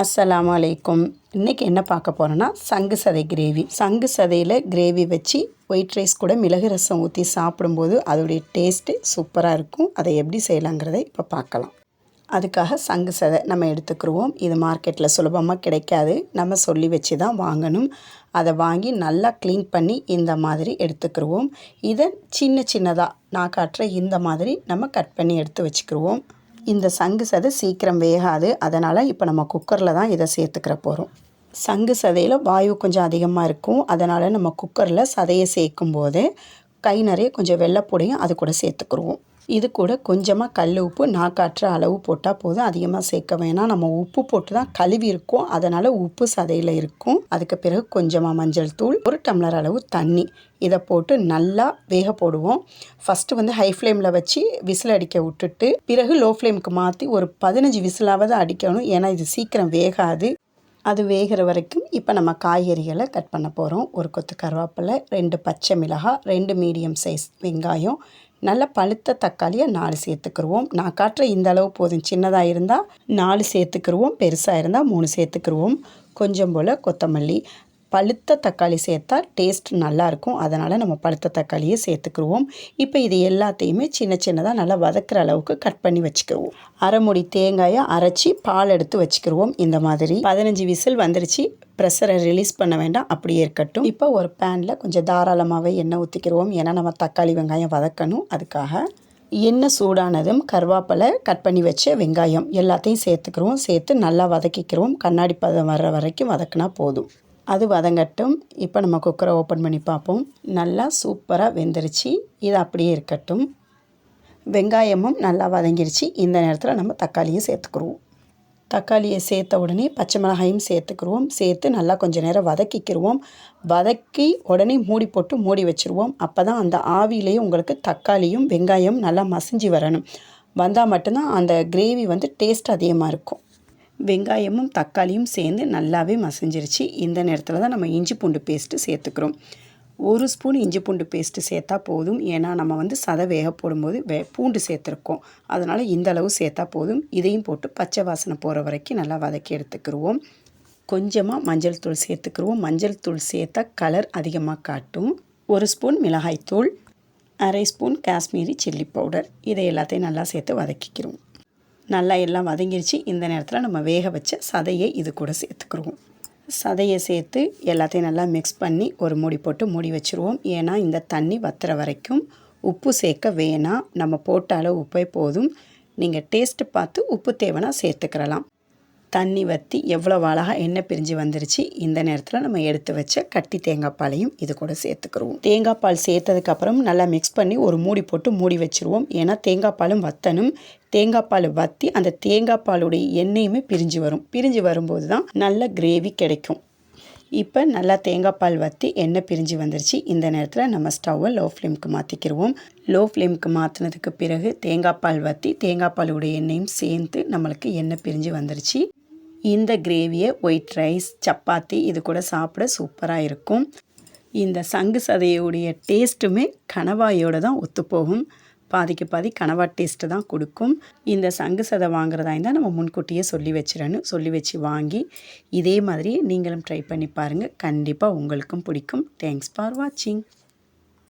அஸ்ஸலாமு அலைக்கும். இன்றைக்கி என்ன பார்க்க போகிறோன்னா சங்கு சதை கிரேவி. சங்கு சதையில் கிரேவி வச்சு ஒயிட் ரைஸ் கூட மிளகு ரசம் ஊற்றி சாப்பிடும்போது அதோடைய டேஸ்ட்டு சூப்பராக இருக்கும். அதை எப்படி செய்யலாங்கிறத இப்போ பார்க்கலாம். அதுக்காக சங்கு சதை நம்ம எடுத்துக்கிருவோம். இது மார்க்கெட்டில் சுலபமாக கிடைக்காது. நம்ம சொல்லி வச்சு தான் வாங்கணும். அதை வாங்கி நல்லா க்ளீன் பண்ணி இந்த மாதிரி எடுத்துக்கிருவோம். இதை சின்ன சின்னதாக நான் காட்டுற இந்த மாதிரி நம்ம கட் பண்ணி எடுத்து வச்சுக்கிடுவோம் இந்த சங்கு சதை சீக்கிரம் வேகாது. அதனால் இப்போ நம்ம குக்கரில் தான் இதை சேர்த்துக்கிற போகிறோம் சங்கு சதையில் வாயு கொஞ்சம் அதிகமாக இருக்கும். அதனால் நம்ம குக்கரில் சதையை சேர்க்கும் போது கை நிறைய கொஞ்சம் வெள்ளைப்பொடியும் அது கூட சேர்த்துக்குருவோம். இது கூட கொஞ்சமாக கல் உப்பு நான் காட்டுற அளவு போட்டால் போதும். அதிகமாக சேர்க்க வேணாம். நம்ம உப்பு போட்டு தான் கழுவி இருக்கும் அதனால் உப்பு சதையில் இருக்கும். அதுக்கு பிறகு கொஞ்சமாக மஞ்சள் தூள் ஒரு டம்ளர் அளவு தண்ணி. இதை போட்டு நல்லா வேக போடுவோம். ஃபஸ்ட்டு வந்து ஹை ஃப்ளேமில் வச்சு விசில் அடிக்க விட்டுட்டு பிறகு லோ ஃப்ளேமுக்கு மாற்றி ஒரு பதினஞ்சு விசிலாவது அடிக்கணும். ஏன்னா இது சீக்கிரம் வேகாது. அது வேகிற வரைக்கும் இப்போ நம்ம காய்கறிகளை கட் பண்ண போகிறோம் ஒரு கொத்து கருவேப்பிலை ரெண்டு பச்சை மிளகாய் ரெண்டு மீடியம் சைஸ் வெங்காயம் நல்ல பழுத்த தக்காளியை நாலு சேர்த்துக்கிருவோம். நான் காட்டுற இந்த அளவு போதும். சின்னதாக இருந்தால் நாலு சேர்த்துக்கிடுவோம் பெருசாக இருந்தால் மூணு சேர்த்துக்கிருவோம். கொஞ்சம் போல் கொத்தமல்லி. பழுத்த தக்காளி சேர்த்தா டேஸ்ட் நல்லாயிருக்கும். அதனால் நம்ம பழுத்த தக்காளியை சேர்த்துக்கிருவோம். இப்போ இது எல்லாத்தையுமே சின்ன சின்னதாக நல்லா வதக்கிற அளவுக்கு கட் பண்ணி வச்சுக்கிருவோம். அரைமுடி தேங்காயை அரைச்சி பால் எடுத்து வச்சுக்கிருவோம். இந்த மாதிரி பதினஞ்சு விசில் வந்துருச்சு. ப்ரெஷரை ரிலீஸ் பண்ண வேண்டாம். அப்படியே இருக்கட்டும். இப்போ ஒரு பேனில் கொஞ்சம் தாராளமாகவே எண்ணெய் ஊற்றிக்கிடுவோம் ஏன்னா நம்ம தக்காளி வெங்காயம் வதக்கணும். அதுக்காக எண்ணெய் சூடானதும் கருவேப்பிலை கட் பண்ணி வச்ச வெங்காயம் எல்லாத்தையும் சேர்த்துக்கிறோம் சேர்த்து நல்லா வதக்கிக்கிறோம் கண்ணாடி பதம் வர்ற வரைக்கும் வதக்கினா போதும். அது வதங்கட்டும். இப்போ நம்ம குக்கரை ஓப்பன் பண்ணி பார்ப்போம். நல்லா சூப்பராக வெந்துருச்சு. இது அப்படியே இருக்கட்டும். வெங்காயமும் நல்லா வதங்கிருச்சு. இந்த நேரத்தில் நம்ம தக்காளியும் சேர்த்துக்குருவோம். தக்காளியை சேர்த்த உடனே பச்சை மிளகாயும் சேர்த்துக்குருவோம். சேர்த்து நல்லா கொஞ்சம் நேரம் வதக்கிக்கிடுவோம் வதக்கி உடனே மூடி போட்டு மூடி வச்சுருவோம். அப்போ தான் அந்த ஆவியிலேயே உங்களுக்கு தக்காளியும் வெங்காயம் நல்லா மசிஞ்சு வரணும். வந்தால் மட்டும்தான் அந்த கிரேவி வந்து டேஸ்ட் அதிகமாக இருக்கும். வெங்காயமும் தக்காளியும் சேர்ந்து நல்லாவே மசிஞ்சிருச்சு. இந்த நேரத்தில் தான் நம்ம இஞ்சி பூண்டு பேஸ்ட்டு சேர்த்துக்கிறோம். ஒரு ஸ்பூன் இஞ்சி பூண்டு பேஸ்ட்டு சேர்த்தா போதும். ஏன்னா நம்ம வந்து சதை வேக போடும்போது வே பூண்டு சேர்த்துருக்கோம். அதனால் இந்த அளவு சேர்த்தா போதும். இதையும் போட்டு பச்சை வாசனை போகிற வரைக்கும் நல்லா வதக்கி எடுத்துக்கிடுவோம் கொஞ்சமாக மஞ்சள் தூள் சேர்த்துக்கிடுவோம் மஞ்சள் தூள் சேர்த்தா கலர் அதிகமாக காட்டும். ஒரு ஸ்பூன் மிளகாய்த்தூள் அரை ஸ்பூன் காஷ்மீரி சில்லி பவுடர் இதை எல்லாத்தையும் நல்லா சேர்த்து வதக்கிக்கிறோம் நல்லா எல்லாம் வதங்கிருச்சு. இந்த நேரத்தில் நம்ம வேக வச்ச சதையை இது கூட சேர்த்துக்குருவோம். சதையை சேர்த்து எல்லாத்தையும் நல்லா மிக்ஸ் பண்ணி ஒரு மூடி போட்டு மூடி வச்சுருவோம். ஏன்னா இந்த தண்ணி வத்துற வரைக்கும் உப்பு சேர்க்க வேணாம். நம்ம போட்ட அளவு உப்பே போதும். நீங்கள் டேஸ்ட்டு பார்த்து உப்பு தேவைன்னா சேர்த்துக்கிறலாம் தண்ணி வற்றி எவ்வளோ அழகாக எண்ணெய் பிரிஞ்சு வந்துருச்சு இந்த நேரத்தில் நம்ம எடுத்து வச்ச கட்டி தேங்காய் பாலையும் இது கூட சேர்த்துக்கிறோம் தேங்காய் பால் சேர்த்ததுக்கப்புறம் நல்லா மிக்ஸ் பண்ணி ஒரு மூடி போட்டு மூடி வச்சுருவோம். ஏன்னா தேங்காய் பாலும் வத்தனும் தேங்காய் பால் வற்றி அந்த தேங்காய் பாலுடைய எண்ணெயுமே பிரிஞ்சு வரும். பிரிஞ்சு வரும்போது தான் நல்ல கிரேவி கிடைக்கும். இப்போ நல்லா தேங்காய் பால் வற்றி எண்ணெய் பிரிஞ்சு வந்துருச்சு. இந்த நேரத்தில் நம்ம ஸ்டவ்வை லோ ஃப்ளேமுக்கு மாற்றிக்கிடுவோம் லோ ஃப்ளேமுக்கு மாற்றினதுக்கு பிறகு தேங்காய் பால் வற்றி தேங்காய் பாலுடைய எண்ணெயும் சேர்ந்து நம்மளுக்கு எண்ணெய் பிரிஞ்சு வந்துருச்சு. இந்த கிரேவியை ஒயிட் ரைஸ் சப்பாத்தி இது கூட சாப்பிட சூப்பராக இருக்கும். இந்த சங்கு சதையுடைய டேஸ்ட்டுமே கணவாயோடு தான் ஒத்துப்போகும். பாதிக்கு பாதி கனவா டேஸ்ட்டு தான் கொடுக்கும். இந்த சங்கு சதை வாங்குறதா இருந்தால் நம்ம முன்கூட்டியே சொல்லி வச்சிடணும். சொல்லி வச்சு வாங்கி இதே மாதிரி நீங்களும் ட்ரை பண்ணி பாருங்கள் கண்டிப்பாக உங்களுக்கும் பிடிக்கும். தேங்க்ஸ் ஃபார் வாட்சிங்